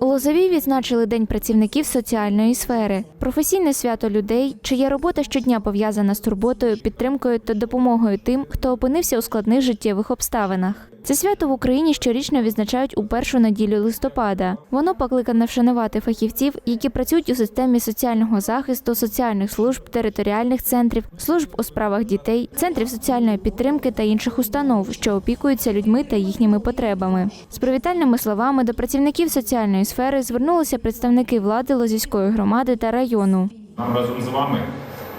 У Лозовій відзначили День працівників соціальної сфери, професійне свято людей, чия робота щодня пов'язана з турботою, підтримкою та допомогою тим, хто опинився у складних життєвих обставинах. Це свято в Україні щорічно відзначають у першу неділю листопада. Воно покликане вшанувати фахівців, які працюють у системі соціального захисту, соціальних служб, територіальних центрів, служб у справах дітей, центрів соціальної підтримки та інших установ, що опікуються людьми та їхніми потребами. З привітальними словами до працівників соціальної сфери звернулися представники влади Лозівської громади та району. Нам разом з вами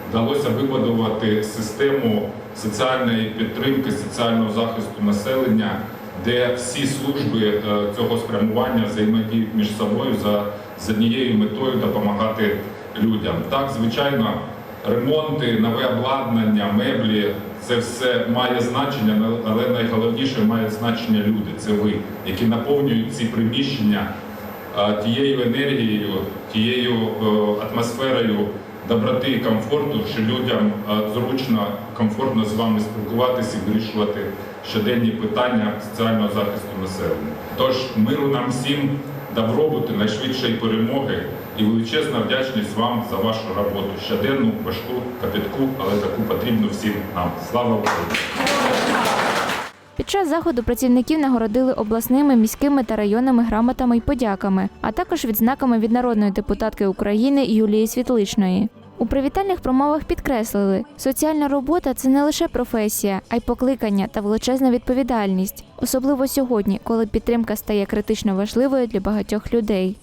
вдалося вибудувати систему соціальної підтримки, соціального захисту населення, де всі служби е, цього спрямування взаємодіють між собою за, з однією метою допомагати людям. Так, звичайно, ремонти, нове обладнання, меблі це все має значення, але найголовніше має значення люди. Це ви, які наповнюють ці приміщення тією енергією, тією е, атмосферою доброти і комфорту, що людям е, зручно, комфортно з вами спілкуватися і вирішувати щоденні питання соціального захисту населення. Тож миру нам всім, добробуту, найшвидшої перемоги і величезна вдячність вам за вашу роботу. Щоденну, важку, капітку, але таку потрібну всім нам. Слава Україні! Під час заходу працівників нагородили обласними, міськими та районними грамотами й подяками, а також відзнаками від народної депутатки України Юлії Світличної. У привітальних промовах підкреслили, соціальна робота це не лише професія, а й покликання та величезна відповідальність, особливо сьогодні, коли підтримка стає критично важливою для багатьох людей.